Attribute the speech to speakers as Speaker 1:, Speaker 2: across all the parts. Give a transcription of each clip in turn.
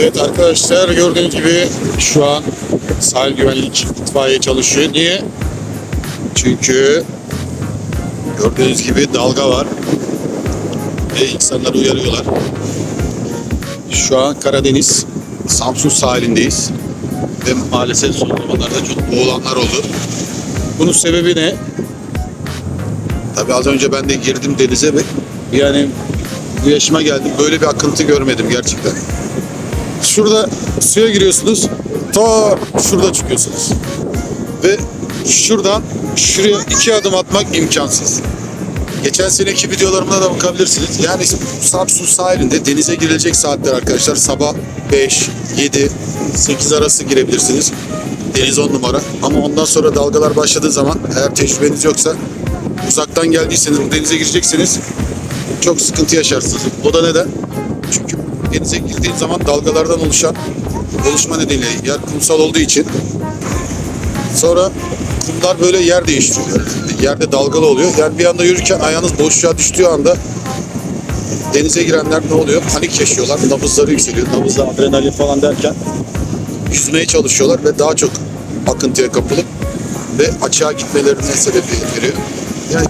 Speaker 1: Evet arkadaşlar gördüğünüz gibi şu an sahil güvenlik itfaiye çalışıyor. Niye? Çünkü gördüğünüz gibi dalga var ve insanları uyarıyorlar. Şu an Karadeniz Samsun sahilindeyiz ve maalesef son zamanlarda çok boğulanlar oldu. Bunun sebebi ne? Tabii az önce ben de girdim denize ve yani bu yaşıma geldim böyle bir akıntı görmedim gerçekten. Şurada suya giriyorsunuz. Ta şurada çıkıyorsunuz. Ve şuradan şuraya iki adım atmak imkansız. Geçen seneki videolarımda da bakabilirsiniz. Yani Samsun sahilinde denize girilecek saatler arkadaşlar sabah 5, 7, 8 arası girebilirsiniz. Deniz 10 numara. Ama ondan sonra dalgalar başladığı zaman eğer tecrübeniz yoksa uzaktan geldiyseniz denize gireceksiniz. Çok sıkıntı yaşarsınız. O da neden? Çünkü denize girdiğin zaman dalgalardan oluşan oluşma nedeniyle yer kumsal olduğu için sonra kumlar böyle yer değiştiriyor. Yerde dalgalı oluyor. Yani bir anda yürürken ayağınız boşluğa düştüğü anda denize girenler ne oluyor? Panik yaşıyorlar. Nabızları yükseliyor. Nabızda adrenalin falan derken yüzmeye çalışıyorlar ve daha çok akıntıya kapılıp ve açığa gitmelerine sebebiyet veriyor. Yani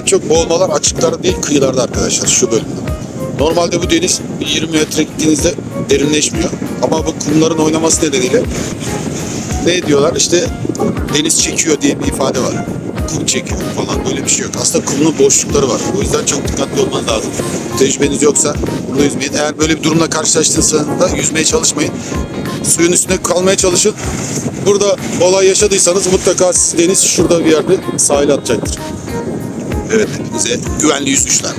Speaker 1: en çok boğulmalar açıklarda değil kıyılarda arkadaşlar şu bölümde. Normalde bu deniz 20 metre gittiğinizde derinleşmiyor. Ama bu kumların oynaması nedeniyle ne diyorlar işte deniz çekiyor diye bir ifade var. Kum çekiyor falan böyle bir şey yok. Aslında kumun boşlukları var. O yüzden çok dikkatli olmanız lazım. Tecrübeniz yoksa burada yüzmeyin. Eğer böyle bir durumla karşılaştığınızda yüzmeye çalışmayın. Suyun üstünde kalmaya çalışın. Burada olay yaşadıysanız mutlaka deniz şurada bir yerde sahile atacaktır. Evet, hepinize güvenli yüzüşler.